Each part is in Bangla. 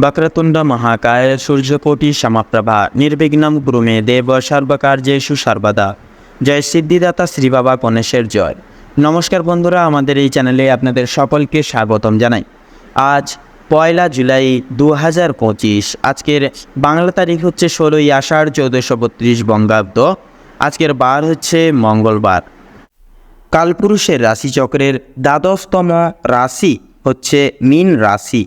వక్రతుండ মহাকায় সূর্যকোটি సమప్రభ నిర్విఘ్నం ব্রুমে দেব সর্বকার্যে সুসর্বদা। জয় সিদ্ধিদাতা শ্রী বাবা গণেশের জয়। নমস্কার বন্ধুরা, আমাদের এই চ্যানেলে আপনাদের সকলকে স্বাগতম জানাই। আজ পয়লা জুলাই দু হাজার পঁচিশ, আজকের বাংলা তারিখ হচ্ছে ষোলোই আষাঢ় চৌদ্দশো বত্রিশ বঙ্গাব্দ। আজকের বার হচ্ছে মঙ্গলবার। কালপুরুষের রাশিচক্রের দ্বাদশতম রাশি হচ্ছে মিন রাশি।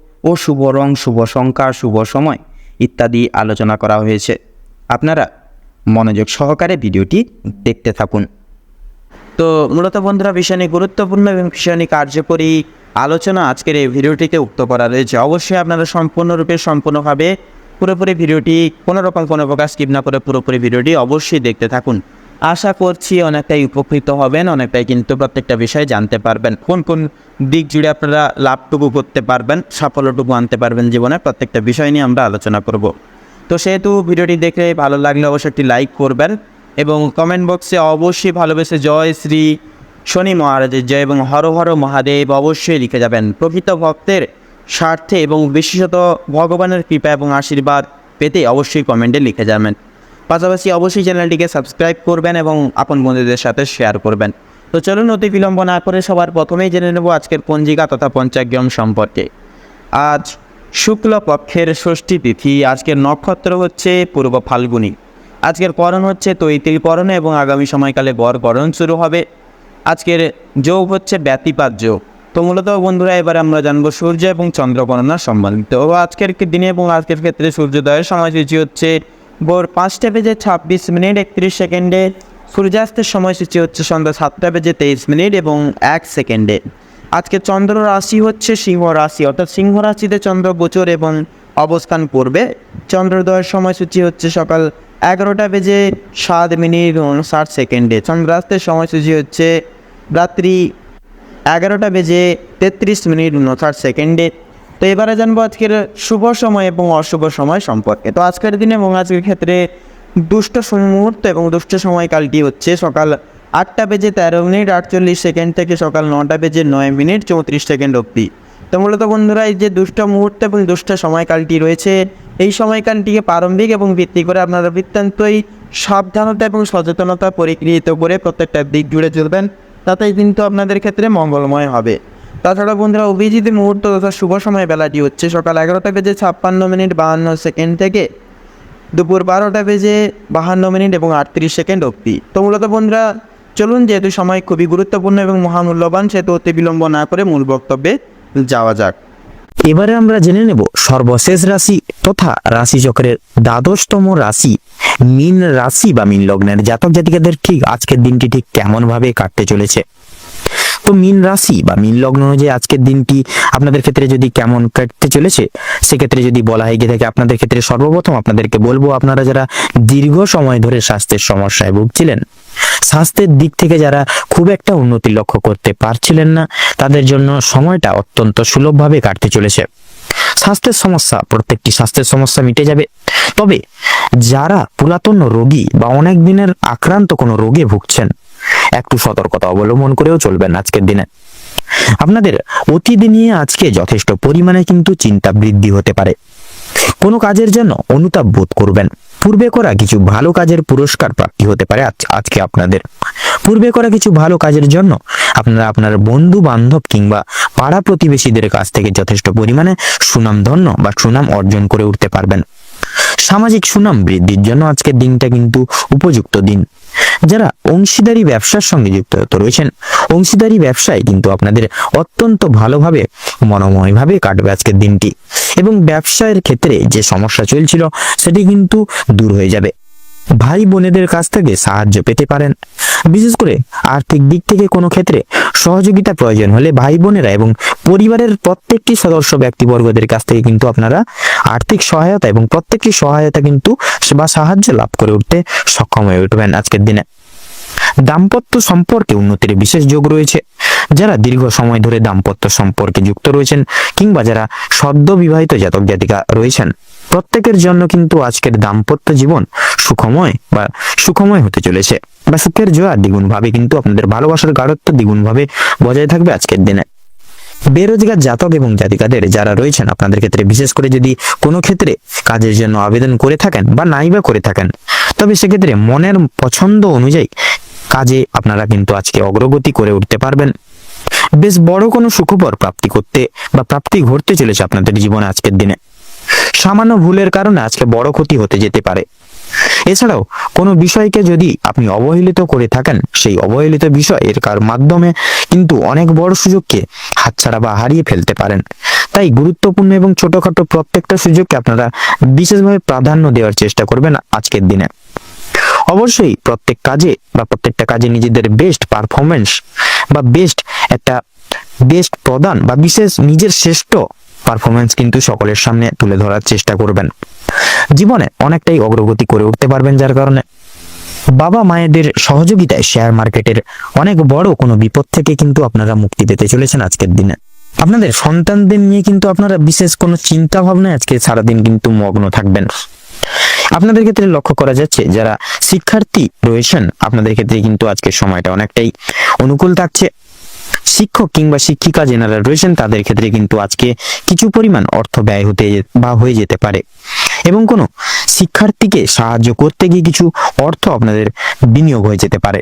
ও শুভ রং, শুভ সংখ্যা, শুভ সময় ইত্যাদি আলোচনা করা হয়েছে। আপনারা মনোযোগ সহকারে ভিডিওটি দেখতে থাকুন। তো মূলত বন্ধুরা ভীষণই গুরুত্বপূর্ণ এবং ভীষণই কার্যকরী আলোচনা আজকের এই ভিডিওটিতে উক্ত করা রয়েছে। অবশ্যই আপনারা সম্পূর্ণরূপে, সম্পূর্ণভাবে পুরোপুরি ভিডিওটি কোনো রকম কোনো প্রকার স্কিপ না করে পুরোপুরি ভিডিওটি অবশ্যই দেখতে থাকুন। আশা করছি অনেকটাই উপকৃত হবেন, অনেকটাই কিন্তু প্রত্যেকটা বিষয় জানতে পারবেন। কোন কোন দিক জুড়ে আপনারা লাভটুকু করতে পারবেন, সাফল্যটুকু আনতে পারবেন জীবনে, প্রত্যেকটা বিষয় নিয়ে আমরা আলোচনা করব। তো সেহেতু ভিডিওটি দেখে ভালো লাগলে অবশ্যই একটি লাইক করবেন এবং কমেন্ট বক্সে অবশ্যই ভালোবেসে জয় শ্রী শনি মহারাজের জয় এবং হর হর মহাদেব অবশ্যই লিখে যাবেন। প্রকৃত ভক্তের স্বার্থে এবং বিশেষত ভগবানের কৃপা এবং আশীর্বাদ পেতে অবশ্যই কমেন্টে লিখে যাবেন। পাশাপাশি অবশ্যই চ্যানেলটিকে সাবস্ক্রাইব করবেন এবং আপন বন্ধুদের সাথে শেয়ার করবেন। তো চলুন অতি বিলম্ব না করে সবার প্রথমেই জেনে নেব আজকের পঞ্জিকা তথা পঞ্চাগ্রাম সম্পর্কে। আজ শুক্ল পক্ষের ষষ্ঠী তিথি, আজকের নক্ষত্র হচ্ছে পূর্ব ফাল্গুনী। আজকের করণ হচ্ছে তৈতিল করণ এবং আগামী সময়কালে বর করণ শুরু হবে। আজকের যোগ হচ্ছে ব্যতিপাত যোগ। তো মূলত বন্ধুরা, এবার আমরা জানব সূর্য এবং চন্দ্র সম্বন্ধিত আজকের দিনে এবং আজকের ক্ষেত্রে সূর্যোদয়ের সময়সূচি হচ্ছে ভোর পাঁচটা বেজে ছাব্বিশ মিনিট একত্রিশ সেকেন্ডে। সূর্যাস্তের সময়সূচি হচ্ছে সন্ধ্যা সাতটা বেজে তেইশ মিনিট এবং এক সেকেন্ডে। আজকে চন্দ্র রাশি হচ্ছে সিংহ রাশি, অর্থাৎ সিংহ রাশিতে চন্দ্র গোচর এবং অবস্থান করবে। চন্দ্রোদয়ের সময়সূচি হচ্ছে সকাল এগারোটা বেজে সাত মিনিট উনষাট সেকেন্ডে। চন্দ্রাস্তের সময়সূচি হচ্ছে রাত্রি এগারোটা বেজে তেত্রিশ মিনিট উনষাট সেকেন্ডে। তো এবারে জানব আজকের শুভ সময় এবং অশুভ সময় সম্পর্কে। তো আজকের দিনে এবং আজকের ক্ষেত্রে দুষ্ট মুহূর্ত এবং দুষ্ট সময়কালটি হচ্ছে সকাল আটটা বেজে তেরো মিনিট আটচল্লিশ সেকেন্ড থেকে সকাল নটা বেজে নয় মিনিট চৌত্রিশ সেকেন্ড অবধি। তো মূলত বন্ধুরা, এই যে দুষ্ট মুহূর্ত এবং দুষ্ট সময়কালটি রয়েছে, এই সময়কালটিকে প্রারম্ভিক এবং ভিত্তি করে আপনারা বৃত্তান্তই সাবধানতা এবং সচেতনতা পরিগৃহীত করে প্রত্যেকটা দিক জুড়ে চলবেন। তাতেই কিন্তু আপনাদের ক্ষেত্রে মঙ্গলময় হবে। তাছাড়া বন্ধুরা, অভিজিৎ মুহূর্ত তথা শুভ সময় বেলাটি হচ্ছে সকাল এগারোটা বেজে ছাপ্পান্ন মিনিট বাহান্ন সেকেন্ড থেকে দুপুর বারোটা বেজে বাহান্ন মিনিট এবং আটত্রিশ সেকেন্ড অবধি। তো মূলত বন্ধুরা, চলুন যেহেতু সময় খুবই গুরুত্বপূর্ণ এবং মহামূল্যবান, সেহেতু অতি বিলম্ব না করে মূল বক্তব্যে যাওয়া যাক। এবারে আমরা জেনে নেব সর্বশেষ রাশি তথা রাশিচক্রের দ্বাদশতম রাশি, মীন রাশি বা মীন লগ্নের জাতক জাতিকাদের ঠিক আজকের দিনটি ঠিক কেমন ভাবে কাটতে চলেছে। মীন রাশি বা মিন লগ্ন অনুযায়ী আজকের দিনটি আপনাদের ক্ষেত্রে যদি কেমন কাটতে চলেছে, সেক্ষেত্রে যদি বলা হয়ে গিয়ে থাকে আপনাদের ক্ষেত্রে সর্বপ্রথম আপনাদেরকে বলব আপনারা যারা দীর্ঘ সময় ধরে স্বাস্থ্যের সমস্যায় ভুগছিলেন, স্বাস্থ্যের দিক থেকে যারা খুব একটা উন্নতি লক্ষ্য করতে পারছিলেন না, তাদের জন্য সময়টা অত্যন্ত সুলভভাবে কাটতে চলেছে। স্বাস্থ্যের সমস্যা, প্রত্যেকটি স্বাস্থ্যের সমস্যা মিটে যাবে। তবে যারা পুরাতন রোগী বা অনেক দিনের আক্রান্ত কোনো রোগে ভুগছেন একটু সতর্কতা অবলম্বন করেও চলবেন আজকের দিনে। আপনাদের অতীত নিয়ে আজকে যথেষ্ট পরিমাণে কিন্তু চিন্তা বৃদ্ধি হতে পারে। কোনো কাজের জন্য অনুতাপ বোধ করবেন। পূর্বে করা কিছু ভালো কাজের পুরস্কার প্রাপ্তি হতে পারে আজ- আজকে আপনাদের। পূর্বে করা কিছু ভালো কাজের জন্য আপনারা আপনার বন্ধু বান্ধব কিংবা পাড়া প্রতিবেশীদের কাছ থেকে যথেষ্ট পরিমাণে সুনাম ধন্য বা সুনাম অর্জন করে উঠতে পারবেন। সামাজিক সুনাম বৃদ্ধির জন্য আজকের দিনটা কিন্তু উপযুক্ত দিন। যারা অংশীদারি ব্যবসার সঙ্গে যুক্ত রয়েছেন, অংশীদারি ব্যবসায় কিন্তু আপনাদের অত্যন্ত ভালোভাবে, মনোময়ভাবে কাটবে আজকের দিনটি। এবং ব্যবসায়ের ক্ষেত্রে যে সমস্যা চলছিল, সেটি কিন্তু দূর হয়ে যাবে। ভাই বোনেদের কাছ থেকে সাহায্য পেতে পারেন। বিশেষ করে আর্থিক দিক থেকে কোনো ক্ষেত্রে সহযোগিতা প্রয়োজন হলে ভাই বোনেরা এবং পরিবারের প্রত্যেকটি সদস্য ব্যক্তিবর্গদের কাছ থেকে কিন্তু আপনারা আর্থিক সহায়তা এবং প্রত্যেকটি সহায়তা কিন্তু বা সাহায্য লাভ করে উঠতে সক্ষম হয়ে উঠবেন আজকের দিনে। দাম্পত্য সম্পর্কে উন্নতির বিশেষ যোগ রয়েছে। যারা দীর্ঘ সময় ধরে দাম্পত্য সম্পর্কে যুক্ত রয়েছেন কিংবা যারা সদ্য বিবাহিত জাতক জাতিকা রয়েছেন, প্রত্যেকের জন্য কিন্তু আজকের দাম্পত্য জীবন সুখময় বা সুখময় হতে চলেছে। বা সুখের জোয়ার দ্বিগুণ ভাবে কিন্তু আপনাদের ভালোবাসার গাঢ়ত্ব দ্বিগুণ ভাবে বজায় থাকবে আজকের দিনে। বেরোজগার জাতক এবং জাতিকাদের যারা রয়েছেন, আপনাদের ক্ষেত্রে বিশেষ করে যদি কোনো ক্ষেত্রে কাজের জন্য আবেদন করে থাকেন বা নাই বা করে থাকেন, তবে সেক্ষেত্রে মনের পছন্দ অনুযায়ী কাজে আপনারা কিন্তু আজকে অগ্রগতি করে উঠতে পারবেন। বেশ বড় কোনো সুখবর প্রাপ্তি করতে বা প্রাপ্তি ঘটতে চলেছে আপনাদের জীবনে আজকের দিনে। সামান্য ভুলের কারণে আজকে বড় ক্ষতি হতে যেতে পারে। এছাড়াও, কোনো বিষয়কে যদি আপনি অবহেলিত করে থাকেন, সেই অবহেলিত বিষয়ের কার মাধ্যমে কিন্তু অনেক বড় সুযোগকে হাতছাড়া বা হারিয়ে ফেলতে পারেন। তাই গুরুত্বপূর্ণ এবং ছোটখাটো প্রত্যেকটা সুযোগকে আপনারা বিশেষভাবে প্রাধান্য দেওয়ার চেষ্টা করবেন আজকের দিনে। অবশ্যই প্রত্যেক কাজে বা প্রত্যেকটা কাজে নিজেদের বেস্ট পারফরমেন্স বা বেস্ট একটা বেস্ট প্রদান বা বিশেষ নিজের শ্রেষ্ঠ পারফরমেন্স কিন্তু সকলের সামনে তুলে ধরার চেষ্টা করবেন। জীবনে অনেকটাই অগ্রগতি করে উঠতে পারবেন, যার কারণে বাবা মায়েদের সহযোগিতায় শেয়ার মার্কেটের অনেক বড় কোনো বিপদ থেকে কিন্তু আপনারা মুক্তি পেতে চলেছেন আজকের দিনে। আপনাদের সন্তানদের নিয়ে কিন্তু আপনারা বিশেষ কোনো চিন্তা ভাবনায় আজকে সারাদিন কিন্তু মগ্ন থাকবেন। আপনাদের ক্ষেত্রে লক্ষ্য করা যাচ্ছে, যারা শিক্ষার্থী রয়েছেন, আপনাদের ক্ষেত্রে কিন্তু আজকের সময়টা অনেকটাই অনুকূল থাকছে। শিক্ষক কিংবা শিক্ষিকা যেনারা রয়েছেন, তাদের ক্ষেত্রে কিন্তু আজকে কিছু পরিমাণ অর্থ ব্যয় হতে বা হয়ে যেতে পারে। এবং কোনো শিক্ষার্থীকে সাহায্য করতে গিয়ে কিছু অর্থ আপনাদের বিনিয়োগ হয়ে যেতে পারে।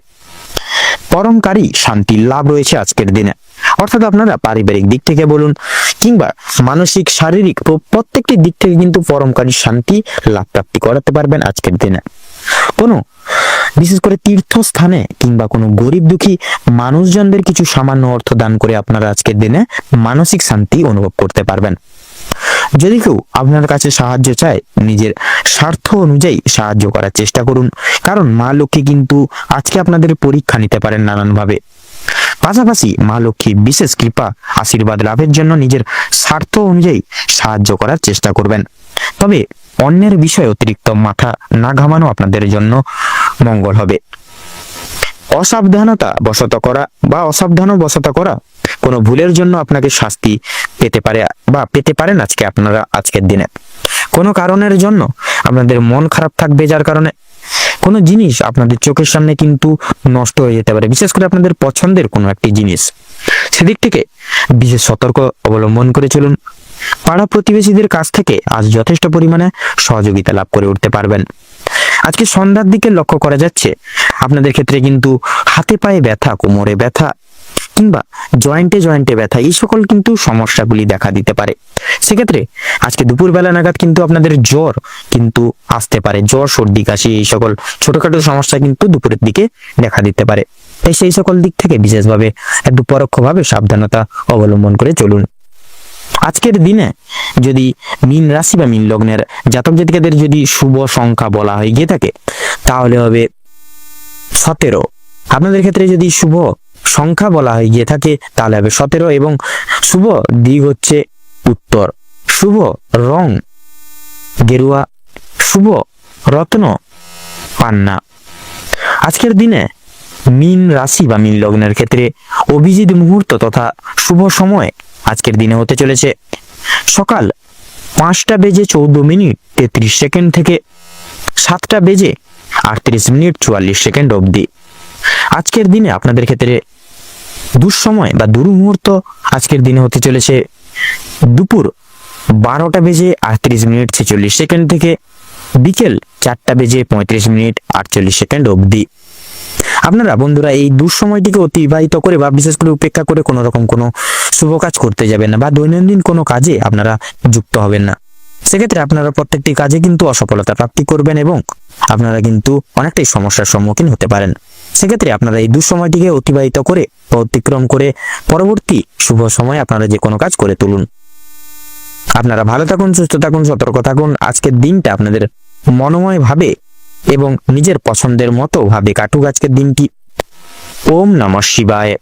পরমকারী শান্তির লাভ রয়েছে আজকের দিনে। অর্থাৎ আপনারা পারিবারিক দিক থেকে বলুন কিংবা মানসিক, শারীরিক প্র- প্রত্যেকটি দিক থেকে কিন্তু পরমকারী শান্তি লাভ প্রাপ্তি করাতে পারবেন আজকের দিনে। কোনো বিশেষ করে তীর্থস্থানে কিংবা কোনো গরিব দুঃখী মানুষজনদের কিছু সামান্য অর্থ দান করে আপনারা আজকের দিনে মানসিক শান্তি অনুভব করতে পারবেন। যদি কেউ আপনার কাছে সাহায্য চায়, নিজের স্বার্থ অনুযায়ী সাহায্য করার চেষ্টা করুন। কারণ মা লক্ষ্মী কিন্তু আজকে আপনাদের পরীক্ষা নিতে পারেন নানানভাবে। পাশাপাশি মা লক্ষ্মী বিশেষ কৃপা, আশীর্বাদ লাভের জন্য নিজের স্বার্থ অনুযায়ী সাহায্য করার চেষ্টা করবেন। তবে অন্যের বিষয়ে অতিরিক্ত মাথা না ঘামানো আপনাদের জন্য মঙ্গল হবে। অসাবধানতা বশত করা বা অসাবধান বশত করা কোনো ভুলের জন্য আপনাকে শাস্তি পেতে পারে বা পেতে পারেন আজকে আপনারা আজকের দিনে। কোনো কারণের জন্য আপনাদের মন খারাপ থাকবে যার কারণে কোনো জিনিস আপনাদের চোখের সামনে কিন্তু নষ্ট হয়ে যেতে পারে। বিশেষ করে আপনাদের পছন্দের কোনো একটি জিনিস। সেদিক থেকে বিশেষ সতর্ক অবলম্বন করে চলুন। পাড়া প্রতিবেশীদের কাছ থেকে আজ যথেষ্ট পরিমাণে সহযোগিতা লাভ করে উঠতে পারবেন। আজকে সন্ধ্যার দিকে লক্ষ্য করা যাচ্ছে, আপনাদের ক্ষেত্রে কিন্তু হাতে পায়ে ব্যথা, কোমরে ব্যথা কিংবা জয়েন্টে জয়েন্টে ব্যথা, এই সকল কিন্তু সমস্যাগুলি দেখা দিতে পারে। সেক্ষেত্রে আজকে দুপুরবেলা নাগাদ কিন্তু আপনাদের জ্বর কিন্তু আসতে পারে, জ্বর, সর্দি, কাশি, এই সকল ছোটখাটো সমস্যা কিন্তু দুপুরের দিকে দেখা দিতে পারে। তাই সেই সকল দিক থেকে বিশেষভাবে একটু পরোক্ষভাবে সাবধানতা অবলম্বন করে চলুন। আজকের দিনে যদি মিন রাশি বা মীন লগ্নের জাতক জাতিকাদের যদি শুভ সংখ্যা বলা হয়ে, গিয়ে থাকে, তাহলে হবে সতেরো। আপনাদের ক্ষেত্রে যদি শুভ সংখ্যা বলা হয়ে, গিয়ে থাকে, তাহলে হবে সতেরো এবং শুভ দিক হচ্ছে উত্তর। শুভ রং গেরুয়া, শুভ রত্ন পান্না। আজকের দিনে মিন রাশি বা মীন লগ্নের ক্ষেত্রে অভিজিৎ মুহূর্ত তথা শুভ সময় আজকের দিনে হতে চলেছে। সকাল পাঁচটা বেজে চৌদ্দ মিনিট তেত্রিশ সেকেন্ড থেকে সাতটা বেজে আটত্রিশ মিনিট চুয়াল্লিশ সেকেন্ড অবধি। আজকের দিনে আপনাদের ক্ষেত্রে দুঃসময় বা দুর্মুহূর্ত আজকের দিনে হতে চলেছে। দুপুর বারোটা বেজে আটত্রিশ মিনিট ছেচল্লিশ সেকেন্ড থেকে বিকেল চারটা বেজে পঁয়ত্রিশ মিনিট আটচল্লিশ সেকেন্ড অবধি। আপনারা বন্ধুরা এই দুঃসময়টিকে অতিবাহিত করে বা বিশেষ করে উপেক্ষা করে কোনো রকম কোনো শুভ কাজ করতে যাবেন না বা দৈনন্দিন কোনো কাজে আপনারা যুক্ত হবেন না। সেক্ষেত্রে আপনারা প্রত্যেকটি কাজে কিন্তু অসফলতা প্রাপ্তি করবেন এবং আপনারা কিন্তু অনেকটাই সমস্যার সম্মুখীন হতে পারেন। সেক্ষেত্রে আপনারা এই দুঃসময়টিকে অতিবাহিত করে বা অতিক্রম করে পরবর্তী শুভ সময় আপনারা যে কোনো কাজ করে তুলুন। আপনারা ভালো থাকুন, সুস্থ থাকুন, সতর্ক থাকুন। আজকের দিনটা আপনাদের মনোময় ভাবে এবং নিজের পছন্দের মতো ভাবে কাটুক আজকের দিনটি। ওম নমঃ শিবায়।